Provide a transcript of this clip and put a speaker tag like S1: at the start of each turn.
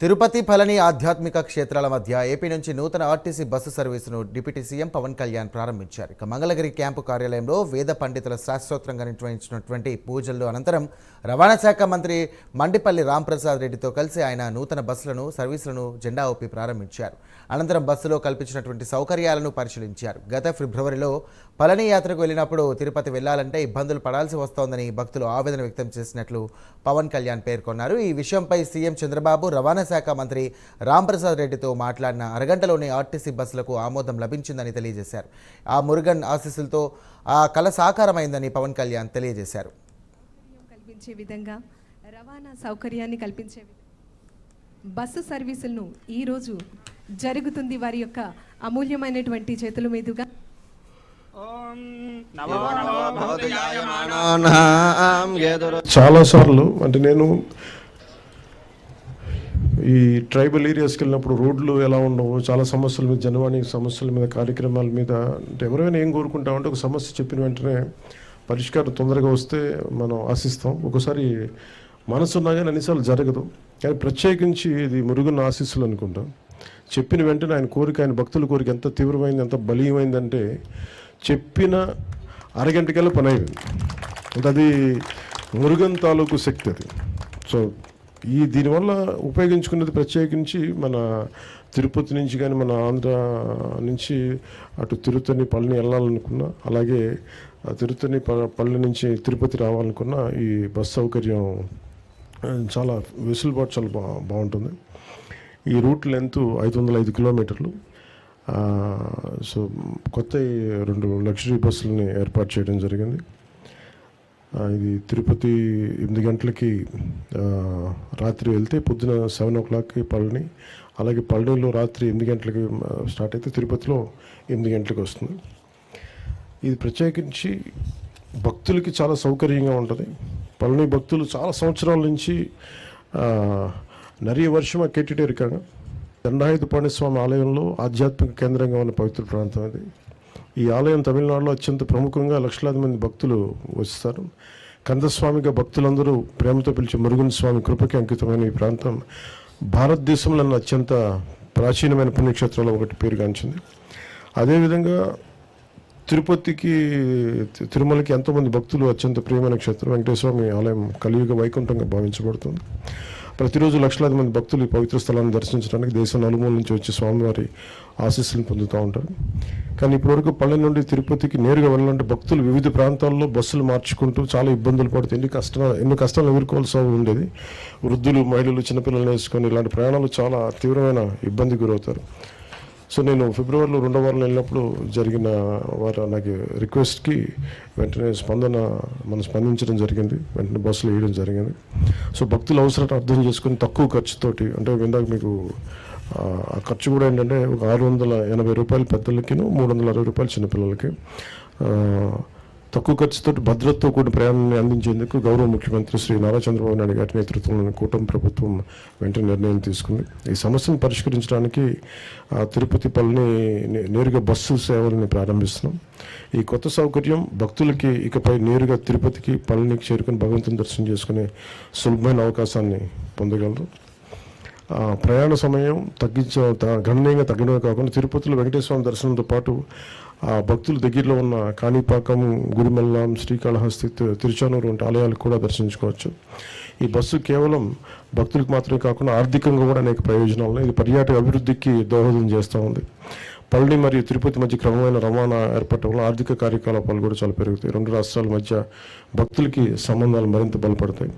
S1: తిరుపతి ఫలని ఆధ్యాత్మిక క్షేత్రాల మధ్య ఏపీ నుంచి నూతన ఆర్టీసీ బస్సు సర్వీసును డిప్యూటీ సీఎం పవన్ కళ్యాణ్ ప్రారంభించారు. ఇక మంగళగిరి క్యాంపు కార్యాలయంలో వేద పండితుల శాస్త్రోత్రంగా నిర్వహించినటువంటి పూజల్లో అనంతరం రవాణా శాఖ మంత్రి మండిపల్లి రాంప్రసాద్ రెడ్డితో కలిసి ఆయన నూతన బస్సులను సర్వీసులను జెండా ఊపి ప్రారంభించారు. అనంతరం బస్సులో కల్పించినటువంటి సౌకర్యాలను పరిశీలించారు. గత ఫిబ్రవరిలో పళని యాత్రకు వెళ్ళినప్పుడు తిరుపతి వెళ్ళాలంటే ఇబ్బందులు పడాల్సి వస్తోందని భక్తులు ఆవేదన వ్యక్తం చేసినట్లు పవన్ కళ్యాణ్ పేర్కొన్నారు. ఈ విషయంపై సీఎం చంద్రబాబు రవాణా శాఖ మంత్రి రాంప్రసాద్ రెడ్డితో మాట్లాడిన అరగంటలోనే ఆర్టీసీ బస్సులకు ఆమోదం లభించిందని తెలియజేశారు. ఆ మురుగన్ ఆశీస్సులతో ఆ కళ సాకారమైందని పవన్ కళ్యాణ్ తెలియజేశారు.
S2: సౌకర్యం కల్పించే విధంగా రవాణా సౌకర్యాన్ని కల్పించే విధంగా బస్సు సర్వీసులను ఈరోజు జరుగుతుంది వారి యొక్క అమూల్యమైనటువంటి చేతుల మీదుగా.
S3: చాలాసార్లు అంటే నేను ఈ ట్రైబల్ ఏరియాస్కి వెళ్ళినప్పుడు రోడ్లు ఎలా ఉండవు? చాలా సమస్యల మీద జనవాణి సమస్యల మీద కార్యక్రమాల మీద అంటే ఎవరైనా ఏం కోరుకుంటామంటే ఒక సమస్య చెప్పిన వెంటనే పరిష్కారం తొందరగా వస్తే మనం ఆశిస్తాం. ఒకసారి మనసున్నా కానీ అన్నిసార్లు జరగదు. కానీ ప్రత్యేకించి ఇది మురుగున్న ఆశీస్సులు అనుకుంటాం. చెప్పిన వెంటనే ఆయన కోరిక ఆయన భక్తుల కోరిక ఎంత తీవ్రమైంది ఎంత బలీయమైందంటే చెప్పిన అరగంటకల్లా పని అయిపోయింది. అంటే అది మురుగన్ తాలూకు శక్తి అది. సో ఈ దీనివల్ల ఉపయోగించుకున్నది ప్రత్యేకించి మన తిరుపతి నుంచి కానీ మన ఆంధ్ర నుంచి అటు తిరుపతిని పళ్ళని వెళ్ళాలనుకున్నా అలాగే తిరుపతిని పల్లె నుంచి తిరుపతి రావాలనుకున్నా ఈ బస్ సౌకర్యం చాలా వెసులుబాటు చాలా బా బాగుంటుంది. ఈ రూట్ లెంత్ ఐదు వందల ఐదు కిలోమీటర్లు సో కొత్త రెండు లగ్జరీ బస్సులని ఏర్పాటు చేయడం జరిగింది. ఇది తిరుపతి ఎనిమిది గంటలకి రాత్రి వెళ్తే పొద్దున సెవెన్ ఓ క్లాక్కి పళని అలాగే పళనిలో రాత్రి ఎనిమిది గంటలకి ఆ, స్టార్ట్ అయితే తిరుపతిలో ఎనిమిది గంటలకు వస్తుంది ఇది ప్రత్యేకించి భక్తులకి చాలా సౌకర్యంగా ఉంటుంది పళని భక్తులు చాలా సంవత్సరాల నుంచి ఆ, நிறைய வருஷமாக கேட்டுகிட்டே இருக்காங்க దండాయుధపాణి స్వామి ఆలయంలో ఆధ్యాత్మిక కేంద్రంగా ఉన్న పవిత్ర ప్రాంతం అది ఈ ఆలయం తమిళనాడులో అత్యంత ప్రముఖంగా లక్షలాది మంది భక్తులు వస్తారు కందస్వామిగా భక్తులందరూ ప్రేమతో పిలిచే మురుగుని స్వామి కృపకి అంకితమైన ఈ ప్రాంతం భారతదేశంలో అత్యంత ప్రాచీనమైన పుణ్యక్షేత్రాల్లో ఒకటి పేరుగాంచింది. అదేవిధంగా తిరుపతికి తిరుమలకి ఎంతోమంది భక్తులు అత్యంత ప్రియమైన క్షేత్రం. వెంకటేశ్వర స్వామి ఆలయం కలియుగ వైకుంఠంగా భావించబడుతుంది. ప్రతిరోజు లక్షలాది మంది భక్తులు ఈ పవిత్ర స్థలాన్ని దర్శించడానికి దేశం నలుమూల నుంచి వచ్చి స్వామివారి ఆశీస్సులను పొందుతూ ఉంటారు. కానీ ఇప్పటివరకు పల్లె నుండి తిరుపతికి నేరుగా వెళ్ళాలంటే భక్తులు వివిధ ప్రాంతాల్లో బస్సులు మార్చుకుంటూ చాలా ఇబ్బందులు పడుతూ ఎన్ని కష్ట ఎన్ని కష్టాలు ఎదుర్కోవాల్సి ఉండేది. వృద్ధులు మహిళలు చిన్నపిల్లలు వేసుకొని ఇలాంటి ప్రయాణాలు చాలా తీవ్రమైన ఇబ్బంది గురవుతారు. సో నేను ఫిబ్రవరిలో రెండో వారంలో వెళ్ళినప్పుడు జరిగిన వారు నాకు రిక్వెస్ట్కి వెంటనే స్పందన మనం స్పందించడం జరిగింది. వెంటనే బస్సులు వేయడం జరిగింది. సో భక్తుల అవసరాన్ని అర్థం చేసుకుని తక్కువ ఖర్చుతోటి అంటే ఇందాక మీకు ఆ, ఖర్చు కూడా ఏంటంటే ఒక ఆరు వందల ఎనభై రూపాయలు పెద్దలకి మూడు వందల అరవై రూపాయలు చిన్నపిల్లలకి. తక్కువ ఖర్చుతో భద్రతతో కూడిన ప్రయాణాన్ని అందించేందుకు గౌరవ ముఖ్యమంత్రి శ్రీ నారా చంద్రబాబు నాయుడు గారి నేతృత్వంలోని కూటమి ప్రభుత్వం వెంటనే నిర్ణయం తీసుకుంది. ఈ సమస్యను పరిష్కరించడానికి ఆ, తిరుపతి పల్లిని నే- నేరుగా బస్సు సేవల్ని ప్రారంభిస్తున్నాం. ఈ కొత్త సౌకర్యం భక్తులకి ఇకపై నేరుగా తిరుపతికి పళనికి చేరుకుని భగవంతుని దర్శనం చేసుకునే సులభమైన అవకాశాన్ని పొందగలరు ప్రయాణ సమయం తగ్గించ గణనీయంగా తగ్గడమే కాకుండా తిరుపతిలో వెంకటేశ్వర దర్శనంతో పాటు ఆ భక్తులు దగ్గరలో ఉన్న కాణిపాకం గుడిమల్లం శ్రీకాళహస్తి తిరుచానూరు వంటి ఆలయాలకు కూడా దర్శించుకోవచ్చు. ఈ బస్సు కేవలం భక్తులకు మాత్రమే కాకుండా ఆర్థికంగా కూడా అనేక ప్రయోజనాలు ఉన్నాయి. ఇది పర్యాటక అభివృద్ధికి దోహదం చేస్తూ ఉంది. పళని మరియు తిరుపతి మధ్య క్రమమైన రవాణా ఏర్పడటం వల్ల ఆర్థిక కార్యకలాపాలు కూడా చాలా పెరుగుతాయి. రెండు రాష్ట్రాల మధ్య భక్తులకి సంబంధాలు మరింత బలపడతాయి.